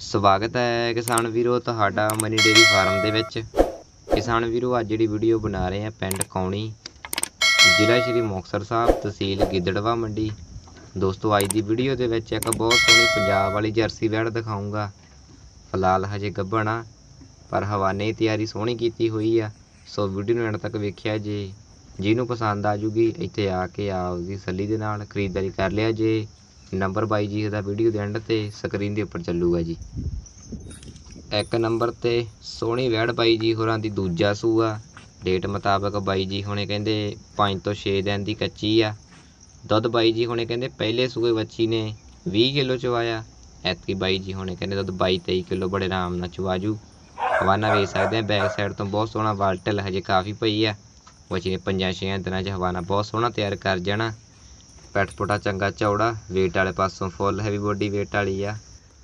ਸਵਾਗਤ ਹੈ ਕਿਸਾਨ ਵੀਰੋ ਤੁਹਾਡਾ ਮਨੀ ਡੇਰੀ ਫਾਰਮ ਦੇ ਵਿੱਚ। ਕਿਸਾਨ ਵੀਰੋ, ਅੱਜ ਜਿਹੜੀ ਵੀਡੀਓ ਬਣਾ ਰਹੇ ਆ ਪਿੰਡ ਕੌਣੀ, ਜ਼ਿਲ੍ਹਾ ਸ਼੍ਰੀ ਮੁਕਤਸਰ ਸਾਹਿਬ, ਤਹਿਸੀਲ ਗਿੱਦੜਵਾ ਮੰਡੀ। ਦੋਸਤੋ, ਅੱਜ ਦੀ ਵੀਡੀਓ ਦੇ ਵਿੱਚ ਇੱਕ ਬਹੁਤ ਸੋਹਣੀ ਪੰਜਾਬ ਵਾਲੀ ਜਰਸੀ ਵੈੜ ਦਿਖਾਉਂਗਾ ਫਿਲਹਾਲ ਹਜੇ ਗੱਭਣਾ, ਪਰ ਹਵਾਨੇ ਦੀ ਤਿਆਰੀ ਸੋਹਣੀ ਕੀਤੀ ਹੋਈ ਆ। ਸੋ ਵੀਡੀਓ ਨੂੰ ਐਂਡ ਤੱਕ ਵੇਖਿਆ ਜੇ, ਜਿਹਨੂੰ ਪਸੰਦ ਆ ਜੂਗੀ, ਇੱਥੇ ਆ ਕੇ ਆਪਦੀ ਸੱਲੀ ਦੇ ਨਾਲ ਖਰੀਦਦਾਰੀ ਕਰ ਲਿਆ ਜੇ। ਨੰਬਰ ਬਾਈ ਜੀ ਦਾ ਵੀਡੀਓ ਦੇ ਐਂਡ ਤੇ ਸਕਰੀਨ ਦੇ ਉੱਪਰ ਚੱਲੂਗਾ ਜੀ। ਇੱਕ ਨੰਬਰ ਤੇ ਸੋਹਣੀ ਵੈੜ ਬਾਈ ਜੀ ਹੋਰਾਂ ਦੀ ਦੂਜਾ ਸੂਆ। ਡੇਟ ਮੁਤਾਬਕ ਬਾਈ ਜੀ ਹੁਣੇ ਕਹਿੰਦੇ 5 ਤੋਂ 6 ਦਿਨ ਦੀ ਕੱਚੀ ਆ। ਦੁੱਧ ਬਾਈ ਜੀ ਹੁਣੇ ਕਹਿੰਦੇ ਪਹਿਲੇ ਸੂਏ ਬੱਚੀ ਨੇ 20 ਕਿਲੋ ਚਵਾਇਆ। ਐਤਕੀ ਬਾਈ ਜੀ ਹੁਣੇ ਕਹਿੰਦੇ ਦੁੱਧ 22 23 ਕਿਲੋ ਬੜੇ ਆਰਾਮ ਨਾਲ ਚਵਾਜੂ। ਹਵਾਨਾ ਵੇਚ ਸਕਦੇ ਆ ਬੈਕ ਸਾਈਡ ਤੋਂ ਬਹੁਤ ਸੋਹਣਾ ਵਾਲਟਲ ਹਜੇ ਕਾਫੀ ਪਈ ਆ। ਬੱਚੀ ਨੇ ਪੰਜਾਂ ਛੇਆਂ ਦਿਨਾਂ 'ਚ ਹਵਾਨਾ ਬਹੁਤ ਸੋਹਣਾ ਤਿਆਰ ਕਰ ਜਾਣਾ। ਪੈਟ ਪੁਟਾ ਚੰਗਾ ਚੌੜਾ, weight ਵਾਲੇ ਪਾਸੋਂ ਫੁੱਲ ਹੈਵੀ ਬੋਡੀ weight ਵਾਲੀ ਆ।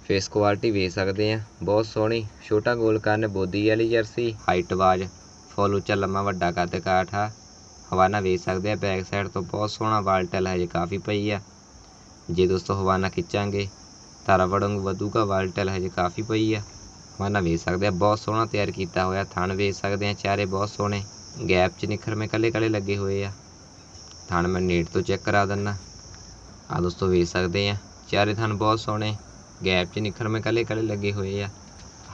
ਫੇਸ ਕੁਆਲਿਟੀ ਵੇਖ ਸਕਦੇ ਆ। ਬਹੁਤ ਸੋਹਣੀ, ਛੋਟਾ ਗੋਲ ਕੰਨ ਬੋਦੀ ਵਾਲੀ ਜਰਸੀ ਹਾਈਟ ਵਾਜ ਫੁੱਲ ਉੱਚਾ, ਲੰਮਾ, ਵੱਡਾ ਕੱਦ ਕਾਠ ਆ। ਹਵਾਨਾ ਵੇਖ ਸਕਦੇ ਆ ਬੈਕ ਸਾਈਡ ਤੋਂ ਬਹੁਤ ਸੋਹਣਾ ਵਾਲਟਲ ਹਜੇ ਕਾਫੀ ਪਈ ਆ। ਜੇ ਦੋਸਤੋ ਹਵਾਨਾ ਖਿੱਚਾਂਗੇ, ਤਾਰਾ ਵੜੋਂਗ ਵਧੂਗਾ ਵਾਲਟਲ ਹਜੇ ਕਾਫੀ ਪਈ ਆ। ਹਵਾਨਾ ਵੇਖ ਸਕਦੇ ਆ, ਬਹੁਤ ਸੋਹਣਾ ਤਿਆਰ ਕੀਤਾ ਹੋਇਆ ਥਣ ਵੇਖ ਸਕਦੇ ਆ, ਚਾਰੇ ਬਹੁਤ ਸੋਹਣੇ। ਗੈਪ 'ਚ ਨਿਖਰਵੇਂ ਕੱਲੇ ਕੱਲੇ ਲੱਗੇ ਹੋਏ ਆ। ਥਣ ਮੈਂ ਨੇਟ ਤੋਂ ਚੈੱਕ ਕਰਾ ਦਿੰਨਾ। ਆ ਦੋਸਤੋ ਵੇਖ ਸਕਦੇ ਆ। ਚਾਰੇ ਥਣ ਬਹੁਤ ਸੋਹਣੇ। ਗੈਪ 'ਚ ਨਿਖਰਵੇਂ ਕੱਲੇ ਕਲੇ ਲੱਗੇ ਹੋਏ ਆ।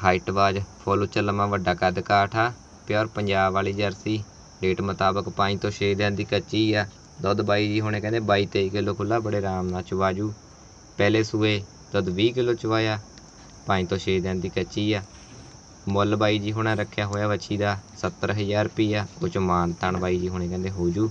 ਹਾਈਟ ਬਾਜ ਫੁੱਲ ਉੱਚਾ ਲੰਮਾ ਵੱਡਾ ਕੱਦ ਕਾਠ ਆ। ਪਿਓਰ ਪੰਜਾਬ ਵਾਲੀ ਜਰਸੀ। ਡੇਟ ਮੁਤਾਬਕ 5 ਤੋਂ 6 ਦਿਨ ਦੀ ਕੱਚੀ ਆ। ਦੁੱਧ ਬਾਈ ਜੀ ਹੁਣੇ ਕਹਿੰਦੇ 22 23 ਕਿਲੋ ਖੁੱਲਾ ਬੜੇ ਆਰਾਮ ਨਾਲ ਚਵਾਜੂ। ਪਹਿਲੇ ਸੂਏ ਦੁੱਧ 20 ਕਿਲੋ ਚਵਾਇਆ। 5 ਤੋਂ 6 ਦਿਨ ਦੀ ਕੱਚੀ ਆ। ਮੁੱਲ ਬਾਈ ਜੀ ਹੁਣੇ ਰੱਖਿਆ ਹੋਇਆ ਵੱਛੀ ਦਾ 70000 ਰੁਪਈਆ। ਉਹ ਚ ਮਾਨ ਤਾਨ ਬਾਈ ਜੀ ਹੁਣੇ ਕਹਿੰਦੇ ਹੋ ਜੂ